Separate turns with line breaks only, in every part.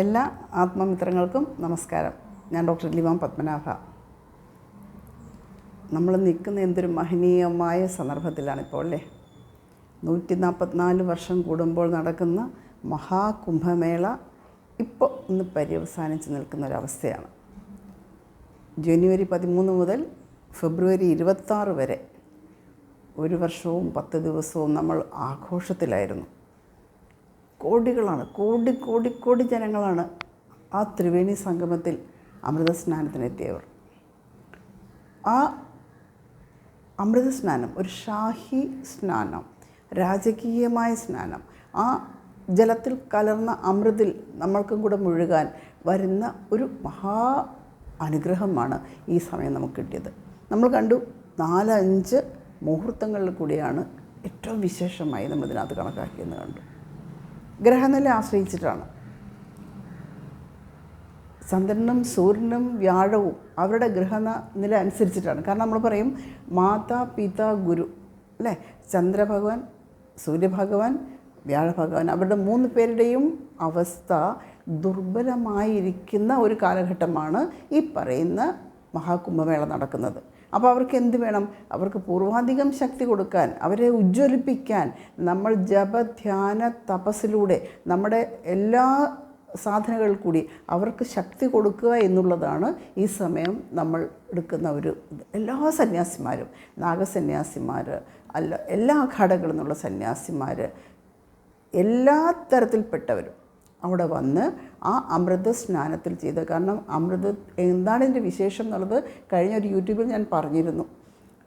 എല്ലാ ആത്മമിത്രങ്ങൾക്കും നമസ്കാരം. ഞാൻ ഡോക്ടർ ലിവാം പത്മനാഭ. നമ്മൾ നിൽക്കുന്ന എന്തൊരു മഹനീയമായ സന്ദർഭത്തിലാണിപ്പോൾ അല്ലേ? നൂറ്റി നാൽപ്പത്തിനാല് വർഷം കൂടുമ്പോൾ നടക്കുന്ന മഹാകുംഭമേള ഇപ്പോൾ ഇന്ന് പര്യവസാനിച്ച് നിൽക്കുന്ന ഒരവസ്ഥയാണ് ജനുവരി പതിമൂന്ന് മുതൽ ഫെബ്രുവരി ഇരുപത്താറ് വരെ ഒരു വർഷവും പത്ത് ദിവസവും നമ്മൾ ആഘോഷത്തിലായിരുന്നു. കോടികളാണ് കോടി കോടി കോടി ജനങ്ങളാണ് ആ ത്രിവേണി സംഗമത്തിൽ അമൃത സ്നാനത്തിനെത്തിയവർ ആ അമൃത സ്നാനം ഒരു ഷാഹി സ്നാനം രാജകീയമായ സ്നാനം ആ ജലത്തിൽ കലർന്ന അമൃതിൽ നമ്മൾക്കും കൂടെ മുഴുകാൻ വരുന്ന ഒരു മഹാ അനുഗ്രഹമാണ് ഈ സമയം നമുക്ക് കിട്ടിയത്. നമ്മൾ കണ്ടു നാലഞ്ച് മുഹൂർത്തങ്ങളിൽ കൂടിയാണ് ഏറ്റവും വിശേഷമായി നമ്മൾ ഇതിനകത്ത് കണക്കാക്കിയെന്ന് കണ്ടു. ഗ്രഹനില ആശ്രയിച്ചിട്ടാണ്. ചന്ദ്രനും സൂര്യനും വ്യാഴവും അവരുടെ ഗ്രഹനില അനുസരിച്ചിട്ടാണ്. കാരണം നമ്മൾ പറയും മാതാ പിത ഗുരു അല്ലേ? ചന്ദ്രഭഗവാൻ സൂര്യഭഗവാൻ വ്യാഴഭഗവാൻ അവരുടെ മൂന്ന് പേരുടെയും അവസ്ഥ ദുർബലമായിരിക്കുന്ന ഒരു കാലഘട്ടമാണ് ഈ പറയുന്ന മഹാകുംഭമേള നടക്കുന്നത്. അപ്പോൾ അവർക്ക് എന്ത് വേണം? അവർക്ക് പൂർവാധികം ശക്തി കൊടുക്കാൻ അവരെ ഉജ്ജ്വലിപ്പിക്കാൻ നമ്മൾ ജപധ്യാന തപസ്സിലൂടെ നമ്മുടെ എല്ലാ സാധനകളിൽ കൂടി അവർക്ക് ശക്തി കൊടുക്കുക എന്നുള്ളതാണ് ഈ സമയം നമ്മൾ എടുക്കുന്ന ഒരു എല്ലാ സന്യാസിമാരും നാഗസന്യാസിമാർ അല്ല എല്ലാ അഖാടകളിൽ നിന്നുള്ള സന്യാസിമാർ എല്ലാ തരത്തിൽപ്പെട്ടവരും അവിടെ വന്ന് ആ അമൃത സ്നാനത്തിൽ ചെയ്ത്. കാരണം അമൃത എന്താണ് ഇതിന്റെ വിശേഷം എന്നുള്ളത് കഴിഞ്ഞ ഒരു യൂട്യൂബിൽ ഞാൻ പറഞ്ഞിരുന്നു.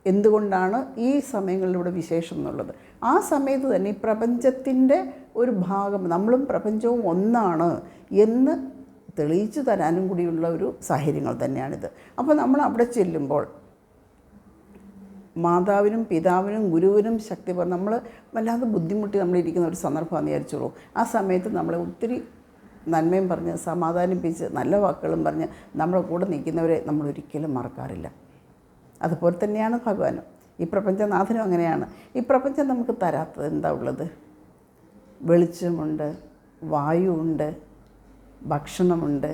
എന്തുകൊണ്ടാണ് ഈ സമയങ്ങളിലൂടെ വിശേഷം എന്നുള്ളത്? ആ സമയത്ത് തന്നെ ഈ പ്രപഞ്ചത്തിന്റെ ഒരു ഭാഗം നമ്മളും പ്രപഞ്ചവും ഒന്നാണ് എന്ന് തെളിയിച്ചു തരാനും കൂടിയുള്ള ഒരു സാഹചര്യങ്ങൾ തന്നെയാണിത്. അപ്പോൾ നമ്മൾ അവിടെ ചെല്ലുമ്പോൾ മാതാവിനും പിതാവിനും ഗുരുവിനും ശക്തി പറഞ്ഞ് നമ്മൾ വല്ലാതെ ബുദ്ധിമുട്ടി നമ്മളിരിക്കുന്ന ഒരു സന്ദർഭമാണെന്ന് വിചാരിച്ചോളൂ ആ സമയത്ത് നമ്മളെ ഒത്തിരി നന്മയും പറഞ്ഞ് സമാധാനിപ്പിച്ച് നല്ല വാക്കുകളും പറഞ്ഞ് നമ്മുടെ കൂടെ നിൽക്കുന്നവരെ നമ്മൾ ഒരിക്കലും മറക്കാറില്ല. അതുപോലെ തന്നെയാണ് ഭഗവാനും. ഈ പ്രപഞ്ചനാഥനും അങ്ങനെയാണ്. ഈ പ്രപഞ്ചം നമുക്ക് തരാത്തത് എന്താ ഉള്ളത്? വെളിച്ചമുണ്ട് വായുവുണ്ട് ഭക്ഷണമുണ്ട്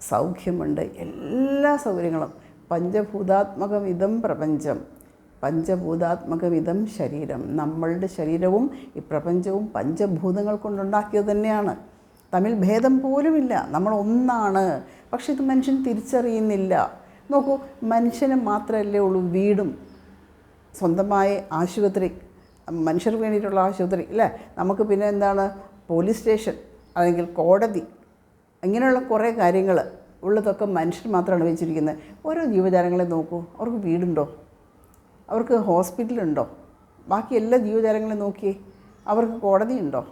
സൗഖ്യമുണ്ട് എല്ലാ സൗകര്യങ്ങളും. പഞ്ചഭൂതാത്മകമിതം പ്രപഞ്ചം. പഞ്ചഭൂതാത്മകമിതം ശരീരം. നമ്മളുടെ ശരീരവും ഈ പ്രപഞ്ചവും പഞ്ചഭൂതങ്ങൾ കൊണ്ടുണ്ടാക്കിയത് തന്നെയാണ്. തമ്മിൽ ഭേദം പോലുമില്ല. നമ്മൾ ഒന്നാണ്. പക്ഷെ ഇത് മനുഷ്യൻ തിരിച്ചറിയുന്നില്ല. നോക്കൂ മനുഷ്യന് മാത്രമല്ലേ ഉള്ളൂ വീടും. സ്വന്തമായ ആശുപത്രി മനുഷ്യർക്ക് വേണ്ടിയിട്ടുള്ള ആശുപത്രി അല്ലേ? നമുക്ക് പിന്നെ എന്താണ്? പോലീസ് സ്റ്റേഷൻ അല്ലെങ്കിൽ കോടതി ഇങ്ങനെയുള്ള കുറേ കാര്യങ്ങൾ ഉള്ളതൊക്കെ മനുഷ്യർ മാത്രമാണ് വെച്ചിരിക്കുന്നത്. ഓരോ ജീവജാലങ്ങളെ നോക്കൂ അവർക്ക് വീടുണ്ടോ? അവർക്ക് ഹോസ്പിറ്റലുണ്ടോ? ബാക്കി എല്ലാ ജീവജാലങ്ങളെ നോക്കിയേ അവർക്ക് കോടതിയുണ്ടോ?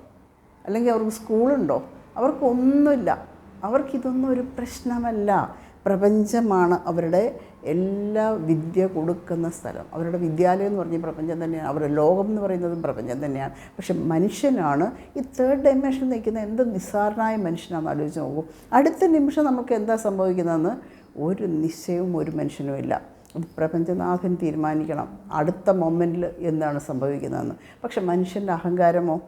അല്ലെങ്കിൽ അവർക്ക് സ്കൂളുണ്ടോ? അവർക്കൊന്നുമില്ല അവർക്കിതൊന്നും ഒരു പ്രശ്നമല്ല. പ്രപഞ്ചമാണ് അവരുടെ എല്ലാ വിദ്യ കൊടുക്കുന്ന സ്ഥലം. അവരുടെ വിദ്യാലയം എന്ന് പറഞ്ഞ പ്രപഞ്ചം തന്നെയാണ്. അവരുടെ ലോകം എന്ന് പറയുന്നതും പ്രപഞ്ചം തന്നെയാണ്. പക്ഷെ മനുഷ്യനാണ് ഈ തേർഡ് ഡൈമെൻഷൻ നിൽക്കുന്ന എന്ത് നിസ്സാരനായ മനുഷ്യനാണെന്ന് ആലോചിച്ച് നോക്കും. അടുത്ത നിമിഷം നമുക്ക് എന്താ സംഭവിക്കുന്നതെന്ന് ഒരു നിശ്ചയവും ഒരു മനുഷ്യനും ഇല്ല അത് പ്രപഞ്ചനാഥൻ തീരുമാനിക്കണം. അടുത്ത മൊമെന്റിൽ എന്താണ് സംഭവിക്കുന്നതെന്ന്. പക്ഷെ മനുഷ്യന്റെ അഹങ്കാരമോ?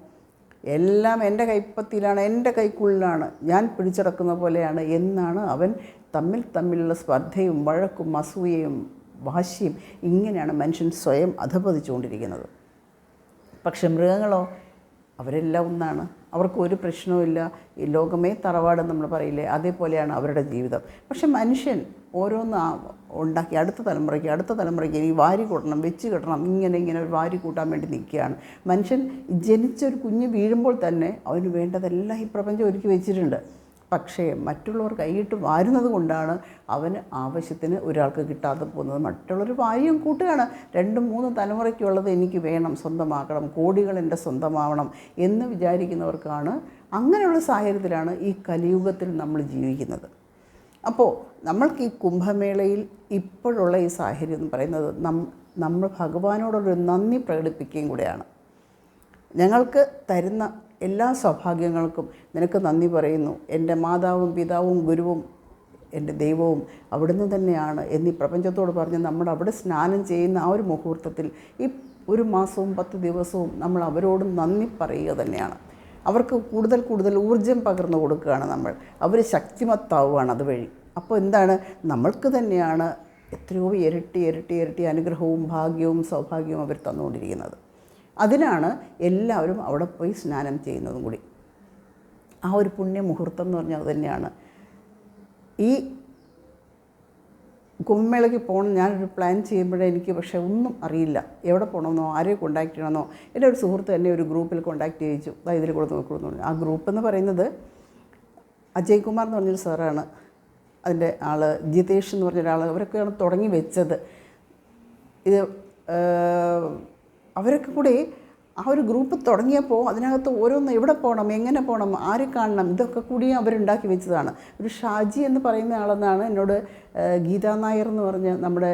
എല്ലാം എന്റെ കൈപ്പത്തിയിലാണ് എന്റെ കൈക്കുള്ളിലാണ്. ഞാൻ പിടിച്ചടക്കുന്ന പോലെയാണ് എന്നാണ് അവൻ തമ്മിൽ തമ്മിലുള്ള സ്പർദ്ധയും വഴക്കും അസൂയയും വാശിയും ഇങ്ങനെയാണ് മനുഷ്യൻ സ്വയം അധപതിച്ചുകൊണ്ടിരിക്കുന്നത്. പക്ഷെ മൃഗങ്ങളോ? അവരെല്ലാം ഒന്നാണ്. അവർക്ക് ഒരു പ്രശ്നവുമില്ല ഈ ലോകമേ തറവാട് നമ്മൾ പറയില്ലേ അതേപോലെയാണ് അവരുടെ ജീവിതം. പക്ഷെ മനുഷ്യൻ ഓരോന്ന് ഉണ്ടാക്കി അടുത്ത തലമുറയ്ക്ക് അടുത്ത തലമുറയ്ക്ക് ഇനി വാരി കൂട്ടണം വെച്ച് കിട്ടണം ഇങ്ങനെ ഇങ്ങനെ ഒരു വാരി കൂട്ടാൻ വേണ്ടി നിൽക്കുകയാണ്. മനുഷ്യൻ ജനിച്ചൊരു കുഞ്ഞ് വീഴുമ്പോൾ തന്നെ അവന് വേണ്ടതെല്ലാം ഈ പ്രപഞ്ചം ഒരുക്കി വെച്ചിട്ടുണ്ട്. പക്ഷേ മറ്റുള്ളവർ കൈയിട്ട് വാരുന്നത് കൊണ്ടാണ് അവന് ആവശ്യത്തിന് ഒരാൾക്ക് കിട്ടാതെ പോകുന്നത്. മറ്റുള്ളവർ വാരിയും കൂട്ടുകയാണ്. രണ്ടും മൂന്നും തലമുറയ്ക്കുള്ളത് എനിക്ക് വേണം സ്വന്തമാക്കണം കോടികൾ എന്റെ സ്വന്തമാവണം എന്ന് വിചാരിക്കുന്നവർക്കാണ് അങ്ങനെയുള്ള സാഹചര്യത്തിലാണ് ഈ കലിയുഗത്തിൽ നമ്മൾ ജീവിക്കുന്നത്. അപ്പോൾ നമ്മൾക്ക് ഈ കുംഭമേളയിൽ ഇപ്പോഴുള്ള ഈ സാഹചര്യം എന്ന് പറയുന്നത് നം നമ്മൾ ഭഗവാനോടൊരു നന്ദി പ്രകടിപ്പിക്കുകയും കൂടെയാണ്. ഞങ്ങൾക്ക് തരുന്ന എല്ലാ സൗഭാഗ്യങ്ങൾക്കും നിനക്ക് നന്ദി പറയുന്നു. എന്റെ മാതാവും പിതാവും ഗുരുവും എന്റെ ദൈവവും അവിടുന്ന് തന്നെയാണ് എന്നീ പ്രപഞ്ചത്തോട് പറഞ്ഞ് നമ്മൾ അവിടെ സ്നാനം ചെയ്യുന്ന ആ ഒരു മുഹൂർത്തത്തിൽ ഈ ഒരു മാസവും പത്ത് ദിവസവും നമ്മൾ അവരോട് നന്ദി പറയുക തന്നെയാണ്. അവർക്ക് കൂടുതൽ കൂടുതൽ ഊർജം പകർന്നു കൊടുക്കുകയാണ് നമ്മൾ. അവർ ശക്തിമത്താവുകയാണ് അതുവഴി. അപ്പോൾ എന്താണ്? നമ്മൾക്ക് തന്നെയാണ് എത്രയോ ഇരട്ടി ഇരട്ടി ഇരട്ടി അനുഗ്രഹവും ഭാഗ്യവും സൗഭാഗ്യവും അവർ തന്നുകൊണ്ടിരിക്കുന്നത്. അതിനാണ് എല്ലാവരും അവിടെ പോയി സ്നാനം ചെയ്യുന്നതും കൂടി. ആ ഒരു പുണ്യമുഹൂർത്തം എന്ന് പറഞ്ഞാൽ അത് തന്നെയാണ്. ഈ കുംഭമേളയ്ക്ക് പോകണം ഞാനൊരു പ്ലാൻ ചെയ്യുമ്പോഴേ എനിക്ക് പക്ഷേ ഒന്നും അറിയില്ല. എവിടെ പോകണമെന്നോ ആരെ കോണ്ടാക്ട് ചെയ്യണമെന്നോ. എന്റെ ഒരു സുഹൃത്ത് തന്നെ ഒരു ഗ്രൂപ്പിൽ കോണ്ടാക്ട് ചെയ്യിച്ചു. അതാ ഇതിൽ കൂടെ നോക്കുമെന്ന് പറഞ്ഞു ആ ഗ്രൂപ്പ് എന്ന് പറയുന്നത് അജയ് കുമാർ എന്ന് പറഞ്ഞൊരു സാറാണ് അതിന്റെ ആൾ ജിതേഷ് എന്ന് പറഞ്ഞ ഒരാൾ അവരൊക്കെയാണ് തുടങ്ങി വെച്ചത്. ഇത് അവരൊക്കെ കൂടി ആ ഒരു ഗ്രൂപ്പ് തുടങ്ങിയപ്പോൾ അതിനകത്ത് ഓരോന്ന് എവിടെ പോകണം എങ്ങനെ പോകണം ആരെ കാണണം ഇതൊക്കെ കൂടി അവരുണ്ടാക്കി വെച്ചതാണ്. ഒരു ഷാജി എന്ന് പറയുന്ന ആളെന്നാണ് എന്നോട് ഗീതാ നായർ എന്ന് പറഞ്ഞ് നമ്മുടെ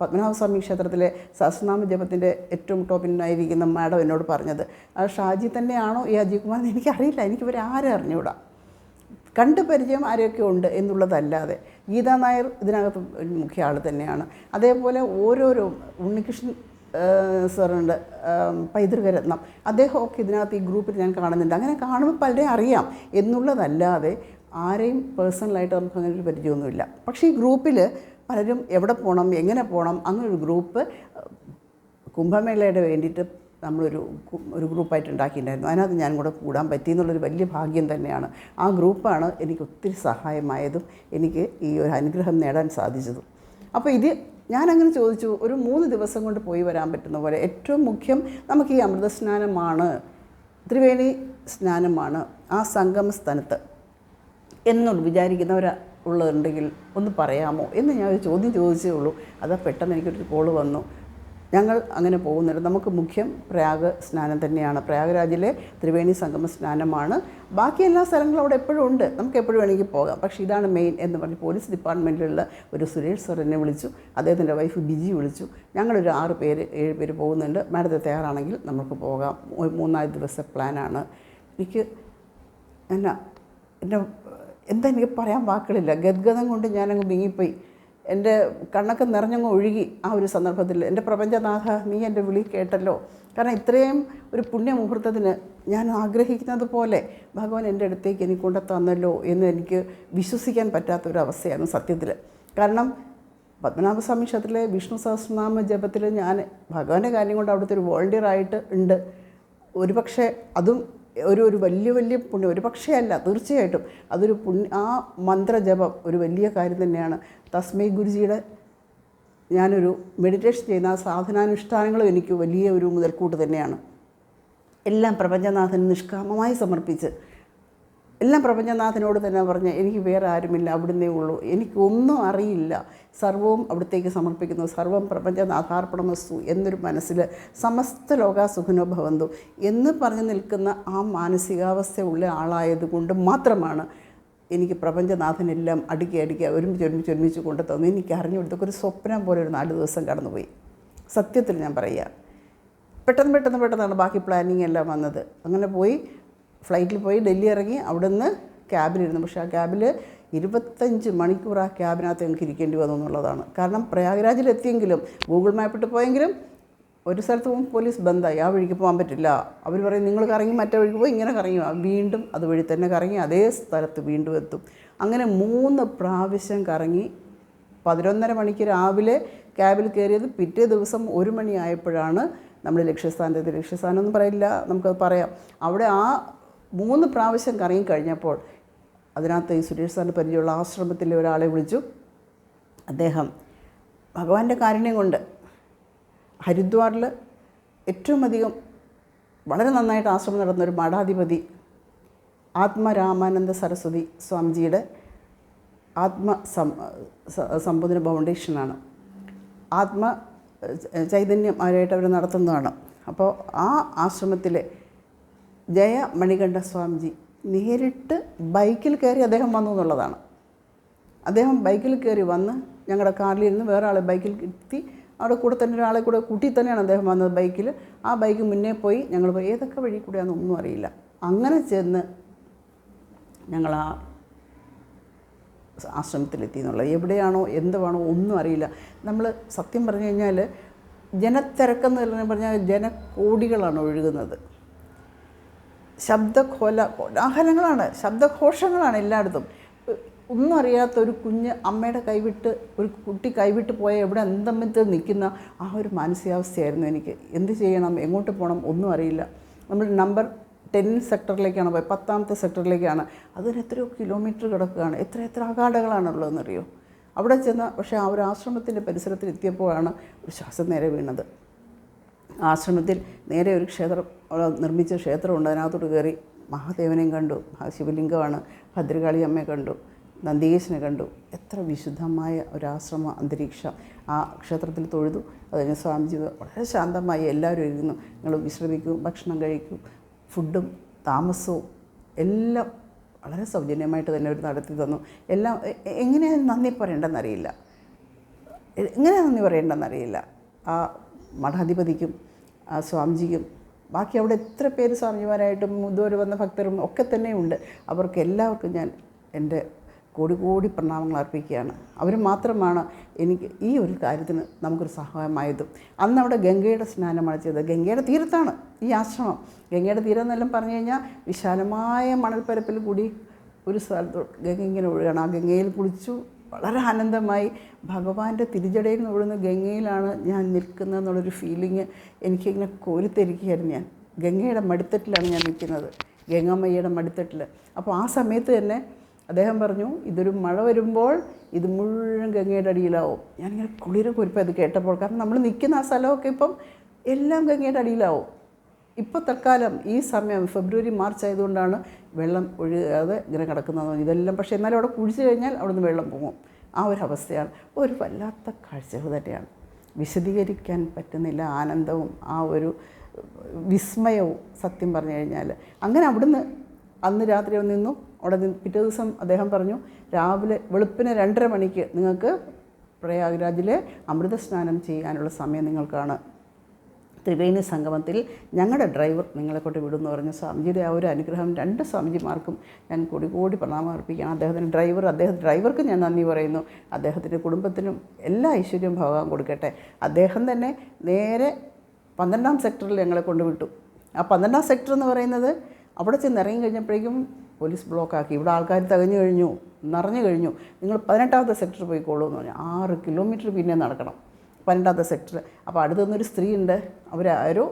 പത്മനാഭസ്വാമി ക്ഷേത്രത്തിലെ സഹസ്രനാമ ജപത്തിന്റെ ഏറ്റവും ടോപ്പിനായിരിക്കുന്ന മാഡം എന്നോട് പറഞ്ഞത്. ആ ഷാജി തന്നെയാണോ ഈ അജയ് കുമാർ എന്ന് എനിക്കറിയില്ല. എനിക്കിവർ ആരും അറിഞ്ഞുകൂടാ കണ്ട് പരിചയം ആരെയൊക്കെ ഉണ്ട് എന്നുള്ളതല്ലാതെ. ഗീതാ നായർ ഇതിനകത്ത് മുഖ്യ ആൾ തന്നെയാണ്. അതേപോലെ ഓരോരോ ഉണ്ണികൃഷ്ണൻ സാറുണ്ട്. പൈതൃകരത്നം. അദ്ദേഹമൊക്കെ ഇതിനകത്ത് ഈ ഗ്രൂപ്പിൽ ഞാൻ കാണുന്നുണ്ട്. അങ്ങനെ കാണുമ്പോൾ പലരെ അറിയാം. എന്നുള്ളതല്ലാതെ ആരെയും പേഴ്സണലായിട്ട് നമുക്ക് അങ്ങനെ ഒരു പരിചയമൊന്നുമില്ല. പക്ഷേ ഈ ഗ്രൂപ്പിൽ പലരും എവിടെ പോകണം എങ്ങനെ പോകണം അങ്ങനെ ഒരു ഗ്രൂപ്പ് കുംഭമേളയുടെ വേണ്ടിയിട്ട് നമ്മളൊരു ഒരു ഗ്രൂപ്പായിട്ട് ഉണ്ടാക്കിയിട്ടുണ്ടായിരുന്നു. അതിനകത്ത് ഞാൻ കൂടെ കൂടാൻ പറ്റി എന്നുള്ളൊരു വലിയ ഭാഗ്യം തന്നെയാണ്. ആ ഗ്രൂപ്പാണ് എനിക്ക് ഒത്തിരി സഹായമായതും എനിക്ക് ഈ ഒരു അനുഗ്രഹം നേടാൻ സാധിച്ചതും. അപ്പോൾ ഇത് ഞാനങ്ങനെ ചോദിച്ചു ഒരു മൂന്ന് ദിവസം കൊണ്ട് പോയി വരാൻ പറ്റുന്ന പോലെ ഏറ്റവും മുഖ്യം നമുക്ക് ഈ അമൃത സ്നാനമാണ് ത്രിവേണി സ്നാനമാണ് ആ സംഗമ സ്ഥലത്ത് എന്നോട് വിചാരിക്കുന്നവർ ഉള്ളതുണ്ടെങ്കിൽ ഒന്ന് പറയാമോ എന്ന് ഞാൻ ഒരു ചോദ്യം ചോദിച്ചേ ഉള്ളൂ. അതാ പെട്ടെന്ന് എനിക്കൊരു കോൾ വന്നു. ഞങ്ങൾ അങ്ങനെ പോകുന്നില്ല. നമുക്ക് മുഖ്യം പ്രയാഗ് സ്നാനം തന്നെയാണ്. പ്രയാഗ്രാജിലെ ത്രിവേണി സംഗമ സ്നാനമാണ്. ബാക്കി എല്ലാ സ്ഥലങ്ങളും അവിടെ എപ്പോഴും ഉണ്ട്. നമുക്ക് എപ്പോഴും വേണമെങ്കിൽ പോകാം. പക്ഷേ ഇതാണ് മെയിൻ എന്ന് പറഞ്ഞ് പോലീസ് ഡിപ്പാർട്ട്മെന്റിലുള്ള ഒരു സുരേഷ് സർ എന്നെ വിളിച്ചു. അദ്ദേഹത്തിന്റെ വൈഫ് ബിജി വിളിച്ചു. ഞങ്ങളൊരു ആറ് പേര് ഏഴ് പേര് പോകുന്നുണ്ട്. മാഡത്തെ തയ്യാറാണെങ്കിൽ നമുക്ക് പോകാം. മൂന്നാൽ ദിവസത്തെ പ്ലാനാണ് എനിക്ക് എന്നാ എന്റെ എന്താ എനിക്ക് പറയാൻ വാക്കുകളില്ല. ഗദ്ഗതം കൊണ്ട് ഞാനങ്ങ് വിങ്ങിപ്പോയി. എന്റെ കണ്ണൊക്കെ നിറഞ്ഞങ്ങ് ഒഴുകി ആ ഒരു സന്ദർഭത്തിൽ. എന്റെ പ്രപഞ്ചനാഥ നീ എന്റെ വിളി കേട്ടല്ലോ. കാരണം ഇത്രയും ഒരു പുണ്യമുഹൂർത്തത്തിന് ഞാൻ ആഗ്രഹിക്കുന്നത് പോലെ ഭഗവാൻ എന്റെ അടുത്തേക്ക് എനിക്ക് കൊണ്ട് തന്നല്ലോ എന്ന് എനിക്ക് വിശ്വസിക്കാൻ പറ്റാത്ത ഒരു അവസ്ഥയാണ് സത്യത്തിൽ. കാരണം പത്മനാഭസ്വാമി ക്ഷേത്രത്തിലെ വിഷ്ണു സഹസ്രനാമ ജപത്തിൽ ഞാൻ ഭഗവാന്റെ കാര്യം കൊണ്ട് അവിടുത്തെ ഒരു വോളണ്ടിയർ ആയിട്ട് ഉണ്ട്. ഒരു പക്ഷേ അതും ഒരു ഒരു വലിയ വലിയ പുണ്യം ഒരു പക്ഷേ അല്ല തീർച്ചയായിട്ടും അതൊരു പുണ്യ ആ മന്ത്രജപം ഒരു വലിയ കാര്യം തന്നെയാണ്. തസ്മൈ ഗുരുജിയുടെ ഞാനൊരു മെഡിറ്റേഷൻ ചെയ്യുന്ന ആ സാധനാനുഷ്ഠാനങ്ങളും എനിക്ക് വലിയ ഒരു മുതൽക്കൂട്ട് തന്നെയാണ്. എല്ലാം പ്രപഞ്ചനാഥന് നിഷ്കാമമായി സമർപ്പിച്ച് എല്ലാം പ്രപഞ്ചനാഥനോട് തന്നെ പറഞ്ഞ എനിക്ക് വേറെ ആരുമില്ല അവിടുന്നേ ഉള്ളൂ. എനിക്കൊന്നും അറിയില്ല. സർവവും അവിടത്തേക്ക് സമർപ്പിക്കുന്നു. സർവം പ്രപഞ്ചനാഥാർപ്പണമസ്തു എന്നൊരു മനസ്സിൽ സമസ്ത ലോകാസുഖനോ ഭവന്തു എന്ന് പറഞ്ഞു നിൽക്കുന്ന ആ മാനസികാവസ്ഥ ഉള്ള ആളായതുകൊണ്ട് മാത്രമാണ് എനിക്ക് പ്രപഞ്ചനാഥനെല്ലാം അടുക്കി അടുക്കി ഒരുമിച്ച് ഒരുമിച്ച് ഒരുമിച്ച് കൊണ്ടു തന്നു. എനിക്ക് അറിഞ്ഞു കൊടുത്തൊക്കെ ഒരു സ്വപ്നം പോലെ ഒരു നാല് ദിവസം കടന്നുപോയി. സത്യത്തിൽ ഞാൻ പറയുക. പെട്ടെന്ന് പെട്ടെന്ന് പെട്ടെന്നാണ് ബാക്കി പ്ലാനിങ് എല്ലാം വന്നത്. അങ്ങനെ പോയി ഫ്ലൈറ്റിൽ പോയി ഡൽഹി ഇറങ്ങി അവിടുന്ന് ക്യാബിലിരുന്നു. പക്ഷേ ആ ക്യാബിൽ ഇരുപത്തഞ്ച് മണിക്കൂർ ആ ക്യാബിനകത്ത് ഞങ്ങൾക്ക് ഇരിക്കേണ്ടി വന്നു എന്നുള്ളതാണ്. കാരണം പ്രയാഗ്രാജിലെത്തിയെങ്കിലും ഗൂഗിൾ മാപ്പിട്ട് പോയെങ്കിലും ഒരു സ്ഥലത്ത് പോകുമ്പോൾ പോലീസ് ബന്ധമായി ആ വഴിക്ക് പോകാൻ പറ്റില്ല. അവർ പറയും നിങ്ങൾ കറങ്ങി മറ്റേ വഴിക്ക് പോയി ഇങ്ങനെ കറങ്ങി. വീണ്ടും അതുവഴി തന്നെ കറങ്ങി അതേ സ്ഥലത്ത് വീണ്ടും എത്തും. അങ്ങനെ മൂന്ന് പ്രാവശ്യം കറങ്ങി പതിനൊന്നര മണിക്ക് രാവിലെ ക്യാബിൽ കയറിയത് പിറ്റേ ദിവസം ഒരു മണിയായപ്പോഴാണ് നമ്മൾ ലക്ഷ്യസ്ഥാനത്ത് ലക്ഷ്യസ്ഥാനം ഒന്നും പറയില്ല നമുക്കത് പറയാം. അവിടെ ആ മൂന്ന് പ്രാവശ്യം കറങ്ങി കഴിഞ്ഞപ്പോൾ അതിനകത്ത് ഈ സുരേഷ് സാറിന് പരിചയമുള്ള ആശ്രമത്തിലെ ഒരാളെ വിളിച്ചു. അദ്ദേഹം ഭഗവാന്റെ കാരുണ്യം കൊണ്ട് ഹരിദ്വാറിൽ ഏറ്റവും അധികം വളരെ നന്നായിട്ട് ആശ്രമം നടന്ന ഒരു മഠാധിപതി ആത്മരാമാനന്ദ സരസ്വതി സ്വാമിജിയുടെ ആത്മ സം സ- സമ്പൂർണ ഫൗണ്ടേഷനാണ്. ആത്മ ചൈതന്യം അവരായിട്ട് അവർ നടത്തുന്നതാണ്. അപ്പോൾ ആ ആശ്രമത്തിലെ ജയ മണികണ്ഠ സ്വാമിജി നേരിട്ട് ബൈക്കിൽ കയറി അദ്ദേഹം വന്നു എന്നുള്ളതാണ്. അദ്ദേഹം ബൈക്കിൽ കയറി വന്ന് ഞങ്ങളുടെ കാറിലിരുന്ന് വേറെ ആളെ ബൈക്കിൽ എത്തി. അവിടെ കൂടെ തന്നെ ഒരാളെ കൂടെ കൂട്ടി തന്നെയാണ് അദ്ദേഹം വന്നത് ബൈക്കിൽ. ആ ബൈക്ക് മുന്നേ പോയി. ഞങ്ങൾ പോയി. ഏതൊക്കെ വഴി കൂടെയാണെന്ന് ഒന്നും അറിയില്ല. അങ്ങനെ ചെന്ന് ഞങ്ങൾ ആ ആശ്രമത്തിലെത്തി എന്നുള്ളത്. എവിടെയാണോ എന്തുവാണോ ഒന്നും അറിയില്ല. നമ്മൾ സത്യം പറഞ്ഞു കഴിഞ്ഞാൽ ജനത്തിരക്കെന്ന് പറഞ്ഞാൽ ജനക്കോടികളാണ് ഒഴുകുന്നത്. ശബ്ദഘോല കോലാഹലങ്ങളാണ് ശബ്ദഘോഷങ്ങളാണ് എല്ലായിടത്തും. ഒന്നും അറിയാത്ത ഒരു കുഞ്ഞ് അമ്മയുടെ കൈവിട്ട് ഒരു കുട്ടി കൈവിട്ട് പോയ എവിടെ എന്തമ്മത്ത് നിൽക്കുന്ന ആ ഒരു മാനസികാവസ്ഥയായിരുന്നു എനിക്ക്. എന്ത് ചെയ്യണം? എങ്ങോട്ട് പോകണം ഒന്നും അറിയില്ല. നമ്മൾ നമ്പർ ടെൻ സെക്ടറിലേക്കാണ് പോയത്. പത്താമത്തെ സെക്ടറിലേക്കാണ്. അതിന് എത്രയോ കിലോമീറ്റർ കിടക്കുകയാണ്. എത്ര എത്ര അകാടകളാണുള്ളതെന്നറിയോ അവിടെ ചെന്ന പക്ഷേ ആ ഒരു ആശ്രമത്തിന്റെ പരിസരത്തിൽ എത്തിയപ്പോഴാണ് ഒരു ശ്വാസം നേരെ വീണത്. ആശ്രമത്തിൽ നേരെ ഒരു ക്ഷേത്രം നിർമ്മിച്ച ക്ഷേത്രമുണ്ട്. അതിനകത്തോട്ട് കയറി മഹാദേവനെയും കണ്ടു. ശിവലിംഗമാണ് ഭദ്രകാളി അമ്മയെ കണ്ടു. നന്ദികേശനെ കണ്ടു. എത്ര വിശുദ്ധമായ ഒരാശ്രമ അന്തരീക്ഷം ആ ക്ഷേത്രത്തിൽ തൊഴുതു. അതിന് സ്വാമിജി വളരെ ശാന്തമായി എല്ലാവരും ഇരിക്കുന്നു നിങ്ങൾ വിശ്രമിക്കും ഭക്ഷണം കഴിക്കും ഫുഡും താമസവും എല്ലാം വളരെ സൗജന്യമായിട്ട് തന്നെ അവർ നടത്തി തന്നു. എല്ലാം എങ്ങനെയാണ് നന്ദി പറയേണ്ടതെന്നറിയില്ല എങ്ങനെയാണ് നന്ദി പറയേണ്ടതെന്നറിയില്ല ആ മഠാധിപതിക്കും സ്വാമിജിക്കും ബാക്കി അവിടെ എത്ര പേര് സ്വാമിജിമാരായിട്ടും ഇതുവരെ വന്ന ഭക്തരും ഒക്കെ തന്നെയുണ്ട്. അവർക്ക് എല്ലാവർക്കും ഞാൻ എന്റെ കോടി കോടി പ്രണാമങ്ങൾ അർപ്പിക്കുകയാണ്. അവർ മാത്രമാണ് എനിക്ക് ഈ ഒരു കാര്യത്തിന് നമുക്കൊരു സഹായമായതും. അന്ന് അവിടെ ഗംഗയുടെ സ്നാനമാണ് ചെയ്തത് ഗംഗയുടെ തീരത്താണ് ഈ ആശ്രമം. ഗംഗയുടെ തീരം എന്നെല്ലാം പറഞ്ഞു കഴിഞ്ഞാൽ വിശാലമായ മണൽപ്പരപ്പിൽ കൂടി ഒരു സ്ഥലത്ത് ഗംഗ ഇങ്ങനെ ഒഴുകാണ്. ആ ഗംഗയിൽ കുളിച്ചു വളരെ ആനന്ദമായി ഭഗവാന്റെ തിരിച്ചടയിൽ നിന്ന് ഗംഗയിലാണ് ഞാൻ നിൽക്കുന്നത് എന്നുള്ളൊരു ഫീലിങ് എനിക്കിങ്ങനെ കോരിത്തരിക്കുകയായിരുന്നു ഞാൻ. ഗംഗയുടെ മടിത്തട്ടിലാണ് ഞാൻ നിൽക്കുന്നത്. ഗംഗമ്മയുടെ മടിത്തട്ടിൽ അപ്പോൾ ആ സമയത്ത് തന്നെ അദ്ദേഹം പറഞ്ഞു ഇതൊരു മഴ വരുമ്പോൾ ഇത് മുഴുവൻ ഗംഗയുടെ അടിയിലാവും. ഞാനിങ്ങനെ കുളിരും കുരിപ്പം അത് കേട്ടപ്പോൾ കാരണം നമ്മൾ നിൽക്കുന്ന ആ സ്ഥലമൊക്കെ ഇപ്പം എല്ലാം ഗംഗയുടെ അടിയിലാവും. ഇപ്പോൾ തൽക്കാലം ഈ സമയം ഫെബ്രുവരി മാർച്ച് ആയതുകൊണ്ടാണ് വെള്ളം ഒഴുകാതെ ഇങ്ങനെ കിടക്കുന്നത്. ഇതെല്ലാം പക്ഷേ എന്നാലും അവിടെ കുഴിച്ചു കഴിഞ്ഞാൽ അവിടെ നിന്ന് വെള്ളം പോകും ആ ഒരു അവസ്ഥയാണ്. ഒരു വല്ലാത്ത കാഴ്ചകൾ തന്നെയാണ്. വിശദീകരിക്കാൻ പറ്റുന്നില്ല ആനന്ദവും ആ ഒരു വിസ്മയവും സത്യം പറഞ്ഞു കഴിഞ്ഞാൽ. അങ്ങനെ അവിടുന്ന് അന്ന് രാത്രി നിന്നു. അവിടെ നിന്ന് പിറ്റേ ദിവസം അദ്ദേഹം പറഞ്ഞു രാവിലെ വെളുപ്പിന് രണ്ടര മണിക്ക് നിങ്ങൾക്ക് പ്രയാഗ്രാജിലെ അമൃത സ്നാനം ചെയ്യാനുള്ള സമയം നിങ്ങൾക്കാണ്. ത്രിവേണി സംഗമത്തിൽ ഞങ്ങളുടെ ഡ്രൈവർ നിങ്ങളെ കൊണ്ട് വിടുമെന്ന് പറഞ്ഞ. സ്വാമിജിയുടെ ആ ഒരു അനുഗ്രഹം രണ്ട് സ്വാമിജിമാർക്കും ഞാൻ കൂടി കൂടി പ്രണാമം അദ്ദേഹത്തിന്റെ ഡ്രൈവർ അദ്ദേഹം ഡ്രൈവർക്ക് ഞാൻ നന്ദി പറയുന്നു. അദ്ദേഹത്തിന്റെ കുടുംബത്തിനും എല്ലാ ഐശ്വര്യവും ഭഗവാൻ കൊടുക്കട്ടെ. അദ്ദേഹം തന്നെ നേരെ പന്ത്രണ്ടാം സെക്ടറിൽ ഞങ്ങളെ കൊണ്ടുവിട്ടു ആ പന്ത്രണ്ടാം സെക്ടർ എന്ന് പറയുന്നത് അവിടെ ചെന്ന് ഇറങ്ങി കഴിഞ്ഞപ്പോഴേക്കും പോലീസ് ബ്ലോക്കാക്കി ഇവിടെ ആൾക്കാർ തകഞ്ഞു കഴിഞ്ഞു നിറഞ്ഞു കഴിഞ്ഞു. നിങ്ങൾ പതിനെട്ടാമത്തെ സെക്ടറിൽ പോയിക്കോളൂ എന്ന് പറഞ്ഞു. ആറ് കിലോമീറ്റർ പിന്നെ നടക്കണം. പന്ത്രണ്ടാമത്തെ സെക്ടർ. അപ്പോൾ അടുത്തുനിന്നൊരു സ്ത്രീ ഉണ്ട്. അവർ ഒരു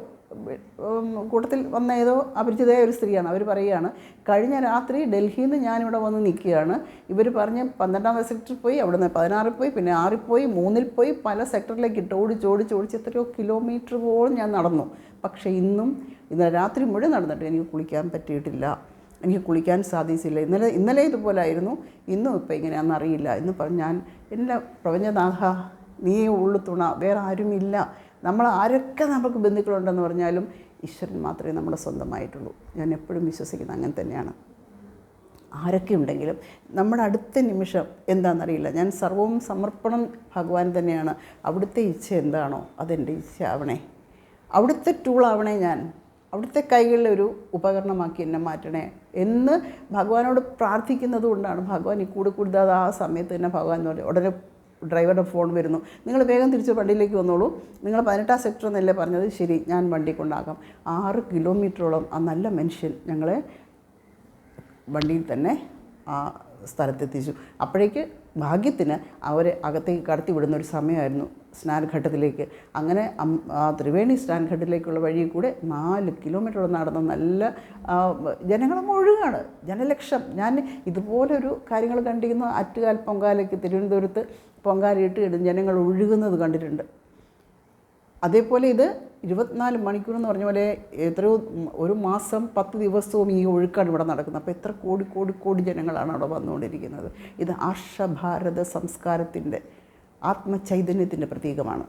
കൂട്ടത്തിൽ വന്ന ഏതോ അപരിചിതയായ ഒരു സ്ത്രീയാണ്. അവർ പറയുകയാണ് കഴിഞ്ഞ രാത്രി ഡൽഹിയിൽ നിന്ന് ഞാനിവിടെ വന്ന് നിൽക്കുകയാണ്. ഇവർ പറഞ്ഞ് പന്ത്രണ്ടാമത്തെ സെക്ടറിൽ പോയി അവിടെ നിന്ന് പതിനാറിൽ പോയി പിന്നെ ആറിൽ പോയി മൂന്നിൽ പോയി പല സെക്ടറിലേക്ക് ഇട്ട് ഓടിച്ച് ഓടിച്ച് ഓടിച്ച് എത്രയോ കിലോമീറ്റർ പോലും ഞാൻ നടന്നു. പക്ഷേ ഇന്നും ഇന്നലെ രാത്രി മുഴുവൻ നടന്നിട്ട് എനിക്ക് കുളിക്കാൻ പറ്റിയിട്ടില്ല. എനിക്ക് കുളിക്കാൻ സാധിച്ചില്ല. ഇന്നലെ ഇന്നലെ ഇതുപോലായിരുന്നു ഇന്നും ഇപ്പം ഇങ്ങനെയാണെന്ന് അറിയില്ല. എന്ന് പറഞ്ഞ് ഞാൻ എല്ലാ പ്രപഞ്ചനാഥ നീയേ ഉള്ളു തുണ. വേറെ ആരുമില്ല. നമ്മൾ ആരൊക്കെ നമുക്ക് ബന്ധുക്കളുണ്ടെന്ന് പറഞ്ഞാലും ഈശ്വരൻ മാത്രമേ നമ്മുടെ സ്വന്തമായിട്ടുള്ളൂ. ഞാൻ എപ്പോഴും വിശ്വസിക്കുന്നത് അങ്ങനെ തന്നെയാണ്. ആരൊക്കെ ഉണ്ടെങ്കിലും നമ്മുടെ അടുത്ത നിമിഷം എന്താണെന്നറിയില്ല. ഞാൻ സർവവും സമർപ്പണം ഭഗവാൻ തന്നെയാണ്. അവിടുത്തെ ഇച്ഛ എന്താണോ അതെന്റെ ഇച്ഛ ആവണേ അവിടുത്തെ ടൂളാവണേ ഞാൻ. അവിടുത്തെ കൈകളിലൊരു ഉപകരണമാക്കി എന്നെ മാറ്റണേ എന്ന് ഭഗവാനോട് പ്രാർത്ഥിക്കുന്നത് കൊണ്ടാണ് ഭഗവാൻ ഈ കൂടെ കൂടുതൽ ആ സമയത്ത് തന്നെ ഭഗവാൻ എന്ന് ഉടനെ ഡ്രൈവറുടെ ഫോൺ വരുന്നു. നിങ്ങൾ വേഗം തിരിച്ച് വണ്ടിയിലേക്ക് വന്നോളൂ. നിങ്ങൾ പതിനെട്ടാം സെക്ടർ എന്നല്ലേ പറഞ്ഞത്? ശരി ഞാൻ വണ്ടി കൊണ്ടാക്കാം ആറ് കിലോമീറ്ററോളം ആ നല്ല മനുഷ്യൻ ഞങ്ങളെ വണ്ടിയിൽ തന്നെ ആ സ്ഥലത്തെത്തിച്ചു. അപ്പോഴേക്ക് ഭാഗ്യത്തിന് അവരെ അകത്തേക്ക് കടത്തി വിടുന്ന ഒരു സമയമായിരുന്നു സ്നാൻഘട്ടത്തിലേക്ക് അങ്ങനെ ആ ത്രിവേണി സ്നാൻഘട്ടിലേക്കുള്ള വഴി കൂടെ നാല് കിലോമീറ്ററോളം നടന്ന നല്ല ജനങ്ങൾ മുഴുകാണ് ജനലക്ഷം. ഞാൻ ഇതുപോലൊരു കാര്യങ്ങൾ കണ്ടിരുന്നു ആറ്റുകാൽ പൊങ്കാലയ്ക്ക് തിരുവനന്തപുരത്ത് പൊങ്കാലയിട്ട് ജനങ്ങൾ ഒഴുകുന്നത് കണ്ടിട്ടുണ്ട്. അതേപോലെ ഇത് ഇരുപത്തിനാല് മണിക്കൂർ എന്ന് പറഞ്ഞ പോലെ എത്രയോ ഒരു മാസം പത്ത് ദിവസവും ഈ ഒഴുക്കാണ് ഇവിടെ നടക്കുന്നത്. അപ്പോൾ എത്ര കോടി കോടി കോടി ജനങ്ങളാണ് അവിടെ വന്നുകൊണ്ടിരിക്കുന്നത്. ഇത് ആർഷഭാരത സംസ്കാരത്തിന്റെ ആത്മചൈതന്യത്തിന്റെ പ്രതീകമാണ്.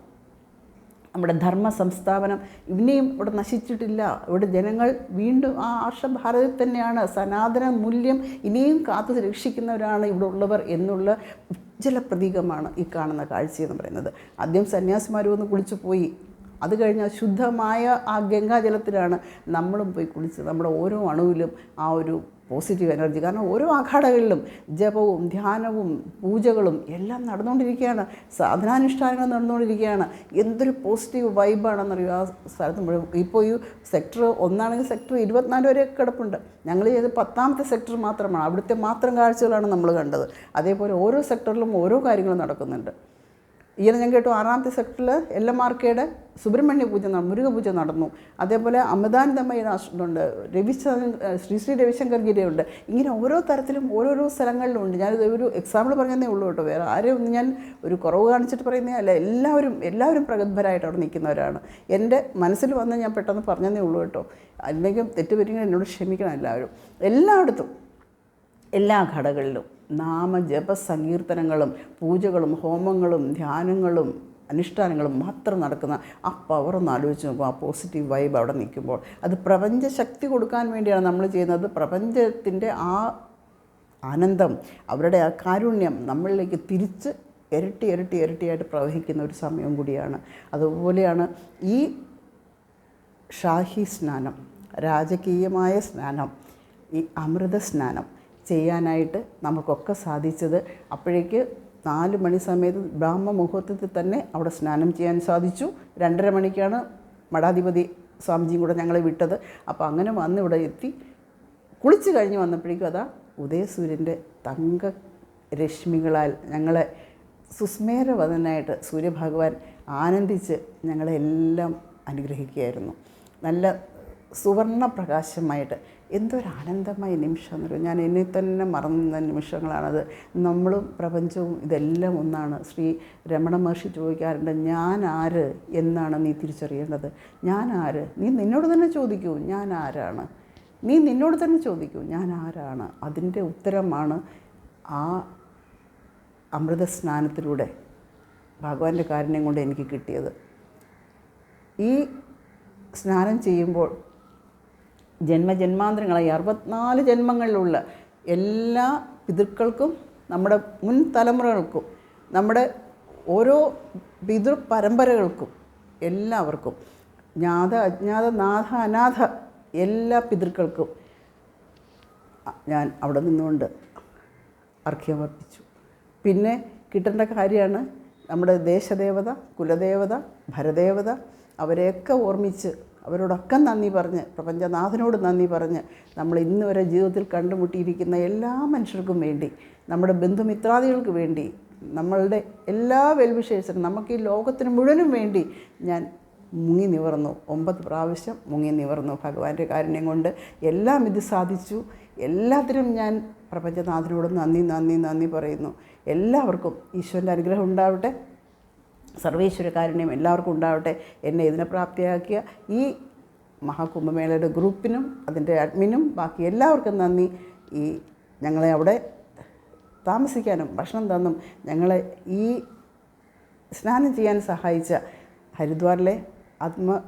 നമ്മുടെ ധർമ്മ സംസ്ഥാപനം ഇനിയും ഇവിടെ നശിച്ചിട്ടില്ല. ഇവിടെ ജനങ്ങൾ വീണ്ടും ആ ആർഷഭാരതത്തിൽ തന്നെയാണ്. സനാതന മൂല്യം ഇനിയും കാത്തു രക്ഷിക്കുന്നവരാണ് ഇവിടെ ഉള്ളവർ എന്നുള്ള ഉജ്ജ്വല പ്രതീകമാണ് ഈ കാണുന്ന കാഴ്ചയെന്ന് പറയുന്നത്. ആദ്യം സന്യാസിമാരും ഒന്ന് കുളിച്ചു പോയി. അത് കഴിഞ്ഞാൽ ശുദ്ധമായ ആ ഗംഗാജലത്തിലാണ് നമ്മളും പോയി കുളിച്ച് നമ്മുടെ ഓരോ അണുവിലും ആ ഒരു പോസിറ്റീവ് എനർജി. കാരണം ഓരോ അഖാടകളിലും ജപവും ധ്യാനവും പൂജകളും എല്ലാം നടന്നുകൊണ്ടിരിക്കുകയാണ്. സാധനാനുഷ്ഠാനങ്ങൾ നടന്നുകൊണ്ടിരിക്കുകയാണ്. എന്തൊരു പോസിറ്റീവ് വൈബാണെന്നറിയോ? ആ സ്ഥലത്ത് മുഴുവൻ ഇപ്പോൾ ഈ സെക്ടർ ഒന്നാണെങ്കിൽ സെക്ടർ ഇരുപത്തിനാല് വരെ കിടപ്പുണ്ട്. ഞങ്ങൾ ചെയ്ത് പത്താമത്തെ സെക്ടർ മാത്രമാണ്. അവിടുത്തെ മാത്രം കാഴ്ചകളാണ് നമ്മൾ കണ്ടത്. അതേപോലെ ഓരോ സെക്ടറിലും ഓരോ കാര്യങ്ങളും നടക്കുന്നുണ്ട്. ഈയിടെ ഞാൻ കേട്ടു ആറാമത്തെ സെക്ടറിൽ എൽ എം സുബ്രഹ്മണ്യ പൂജ മുരുക പൂജ നടന്നു. അതേപോലെ അമിതാനന്ദമ്മയുടെ ഉണ്ട് രവിശങ്കർ ശ്രീ ശ്രീ രവിശങ്കർ ഗിരിയുണ്ട്. ഇങ്ങനെ ഓരോ തരത്തിലും ഓരോരോ സ്ഥലങ്ങളിലുണ്ട് ഞാനിത് ഒരു എക്സാമ്പിൾ പറഞ്ഞതേ ഉള്ളൂ കേട്ടോ. വേറെ ആരെയും ഒന്നും ഞാൻ ഒരു കുറവ് കാണിച്ചിട്ട് പറയുന്നേ അല്ല. എല്ലാവരും എല്ലാവരും പ്രഗത്ഭരായിട്ട് അവിടെ നിൽക്കുന്നവരാണ്. എന്റെ മനസ്സിൽ വന്ന് ഞാൻ പെട്ടെന്ന് പറഞ്ഞതേ ഉള്ളൂ കേട്ടോ. അല്ലെങ്കിൽ തെറ്റുപറ്റിയെങ്കിൽ എന്നോട് ക്ഷമിക്കണം എല്ലാവരും. എല്ലായിടത്തും എല്ലാ ഘടകളിലും നാമജപ സങ്കീർത്തനങ്ങളും പൂജകളും ഹോമങ്ങളും ധ്യാനങ്ങളും അനുഷ്ഠാനങ്ങളും മാത്രം നടക്കുന്ന ആ പവർ ഒന്ന് ആലോചിച്ച് നോക്കും. ആ പോസിറ്റീവ് വൈബ് അവിടെ നിൽക്കുമ്പോൾ. അത് പ്രപഞ്ച ശക്തി കൊടുക്കാൻ വേണ്ടിയാണ് നമ്മൾ ചെയ്യുന്നത്. പ്രപഞ്ചത്തിന്റെ ആ ആനന്ദം അവരുടെ ആ കാരുണ്യം നമ്മളിലേക്ക് തിരിച്ച് ഇരട്ടി ഇരട്ടി ഇരട്ടിയായിട്ട് പ്രവഹിക്കുന്ന ഒരു സമയം കൂടിയാണ്. അതുപോലെയാണ് ഈ ഷാഹി സ്നാനം രാജകീയമായ സ്നാനം ഈ അമൃത സ്നാനം. ചെയ്യാനായിട്ട് നമുക്കൊക്കെ സാധിച്ചത്. അപ്പോഴേക്ക് നാല് മണി സമയത്ത് ബ്രാഹ്മ മുഹൂർത്തത്തിൽ തന്നെ അവിടെ സ്നാനം ചെയ്യാൻ സാധിച്ചു. രണ്ടര മണിക്കാണ് മഠാധിപതി സ്വാമിജിയും കൂടെ ഞങ്ങളെ വിട്ടത്. അപ്പോൾ അങ്ങനെ വന്ന് ഇവിടെ എത്തി. കുളിച്ച് കഴിഞ്ഞ് വന്നപ്പോഴേക്കും അതാ ഉദയസൂര്യന്റെ തങ്ക രശ്മികളാൽ ഞങ്ങളെ സുസ്മേരവതനായിട്ട് സൂര്യഭഗവാൻ ആനന്ദിച്ച് ഞങ്ങളെല്ലാം അനുഗ്രഹിക്കുകയായിരുന്നു. നല്ല സുവർണ പ്രകാശമായിട്ട് എന്തൊരു ആനന്ദമായ നിമിഷം എന്ന് പറയും ഞാൻ എന്നെ തന്നെ മറന്ന നിമിഷങ്ങളാണത്. നമ്മളും പ്രപഞ്ചവും ഇതെല്ലാം ഒന്നാണ്. ശ്രീ രമണ മഹർഷി ചോദിക്കാറുണ്ട് ഞാൻ ആര് എന്നാണ് നീ തിരിച്ചറിയേണ്ടത്? ഞാൻ ആര്? നീ നിന്നോട് തന്നെ ചോദിക്കൂ ഞാൻ ആരാണ്? നീ നിന്നോട് തന്നെ ചോദിക്കൂ ഞാൻ ആരാണ്? അതിന്റെ ഉത്തരമാണ് ആ അമൃത സ്നാനത്തിലൂടെ ഭഗവാന്റെ കാരുണ്യം കൊണ്ട് എനിക്ക് കിട്ടിയത്. ഈ സ്നാനം ചെയ്യുമ്പോൾ ജന്മജന്മാന്തരങ്ങളായി അറുപത്തിനാല് ജന്മങ്ങളിലുള്ള എല്ലാ പിതൃക്കൾക്കും നമ്മുടെ മുൻ തലമുറകൾക്കും നമ്മുടെ ഓരോ പിതൃ പരമ്പരകൾക്കും എല്ലാവർക്കും ജ്ഞാത അജ്ഞാത നാഥ അനാഥ എല്ലാ പിതൃക്കൾക്കും ഞാൻ അവിടെ നിന്നുകൊണ്ട് അർഘ്യമർപ്പിച്ചു. പിന്നെ കിട്ടേണ്ട കാര്യമാണ് നമ്മുടെ ദേശദേവത കുലദേവത ഭരദേവത അവരെയൊക്കെ ഓർമ്മിച്ച് അവരോടൊക്കെ നന്ദി പറഞ്ഞ് പ്രപഞ്ചനാഥനോട് നന്ദി പറഞ്ഞ് നമ്മൾ ഇന്ന് വരെ ജീവിതത്തിൽ കണ്ടുമുട്ടിയിരിക്കുന്ന എല്ലാ മനുഷ്യർക്കും വേണ്ടി നമ്മുടെ ബന്ധുമിത്രാദികൾക്ക് വേണ്ടി നമ്മളുടെ എല്ലാ വെൽവിഷേഴ്സിനും നമുക്ക് ഈ ലോകത്തിന് മുഴുവനും വേണ്ടി ഞാൻ മുങ്ങി നിവർന്നു. ഒമ്പത് പ്രാവശ്യം മുങ്ങി നിവർന്നു ഭഗവാന്റെ കാരുണ്യം കൊണ്ട്. എല്ലാം ഇത് സാധിച്ചു. എല്ലാത്തിനും ഞാൻ പ്രപഞ്ചനാഥനോട് നന്ദി നന്ദി നന്ദി പറയുന്നു. എല്ലാവർക്കും ഈശ്വരന്റെ അനുഗ്രഹം ഉണ്ടാവട്ടെ. സർവേശ്വര കാരുണ്യം എല്ലാവർക്കും ഉണ്ടാവട്ടെ. എന്നെ ഇതിനെ പ്രാപ്തിയാക്കിയ ഈ മഹാകുംഭമേളയുടെ ഗ്രൂപ്പിനും അതിന്റെ അഡ്മിനും ബാക്കി എല്ലാവർക്കും നന്ദി. ഈ ഞങ്ങളെ അവിടെ താമസിക്കാനും ഭക്ഷണം തന്നും ഞങ്ങളെ ഈ സ്നാനം ചെയ്യാൻ സഹായിച്ച ഹരിദ്വാറിലെ ആത്മ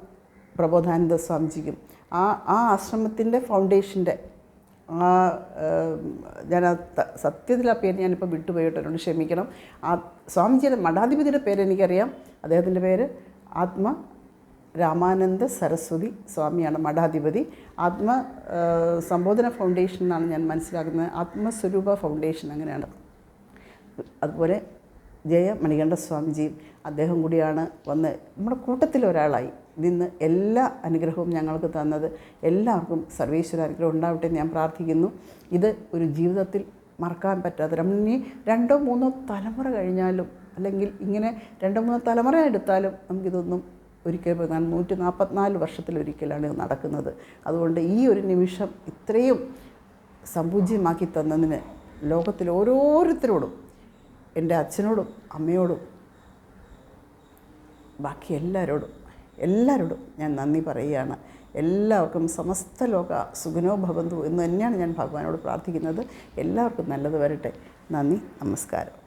പ്രബോധാനന്ദ സ്വാമിജിക്കും ആ ആ ആശ്രമത്തിന്റെ ഫൗണ്ടേഷന്റെ ആ ഞാൻ സത്യത്തിൽ ആ പേര് ഞാനിപ്പോൾ വിട്ടുപോയിട്ട് എന്നോട് ക്ഷമിക്കണം. ആ സ്വാമിജിയുടെ മഠാധിപതിയുടെ പേര് എനിക്കറിയാം. അദ്ദേഹത്തിന്റെ പേര് ആത്മ രാമാനന്ദ സരസ്വതി സ്വാമിയാണ് മഠാധിപതി. ആത്മ സംബോധന ഫൗണ്ടേഷൻ എന്നാണ് ഞാൻ മനസ്സിലാക്കുന്നത്. ആത്മസ്വരൂപ ഫൗണ്ടേഷൻ അങ്ങനെയാണ്. അതുപോലെ ജയ മണികണ്ഠ സ്വാമിജിയും അദ്ദേഹം കൂടിയാണ് വന്ന് നമ്മുടെ കൂട്ടത്തിൽ ഒരാളായി നിന്ന് എല്ലാ അനുഗ്രഹവും ഞങ്ങൾക്ക് തന്നത് എല്ലാവർക്കും സർവേശ്വര അനുഗ്രഹം ഉണ്ടാവട്ടെ ഞാൻ പ്രാർത്ഥിക്കുന്നു. ഇത് ഒരു ജീവിതത്തിൽ മറക്കാൻ പറ്റാത്ത ഇനി രണ്ടോ മൂന്നോ തലമുറ കഴിഞ്ഞാലും അല്ലെങ്കിൽ ഇങ്ങനെ രണ്ടോ മൂന്നോ തലമുറ എടുത്താലും നമുക്കിതൊന്നും ഒരിക്കൽ നൂറ്റി നാൽപ്പത്തിനാല് വർഷത്തിലൊരിക്കലാണ് ഇത് നടക്കുന്നത്. അതുകൊണ്ട് ഈ ഒരു നിമിഷം ഇത്രയും സമ്പൂജ്യമാക്കി തന്നതിന് ലോകത്തിൽ ഓരോരുത്തരോടും എന്റെ അച്ഛനോടും അമ്മയോടും ബാക്കി എല്ലാവരോടും എല്ലാവരോടും ഞാൻ നന്ദി പറയുകയാണ്. എല്ലാവർക്കും സമസ്ത ലോക സുഖനോ ഭവന്തു എന്ന് തന്നെയാണ് ഞാൻ ഭഗവാനോട് പ്രാർത്ഥിക്കുന്നത്. എല്ലാവർക്കും നല്ലത് വരട്ടെ. നന്ദി നമസ്കാരം.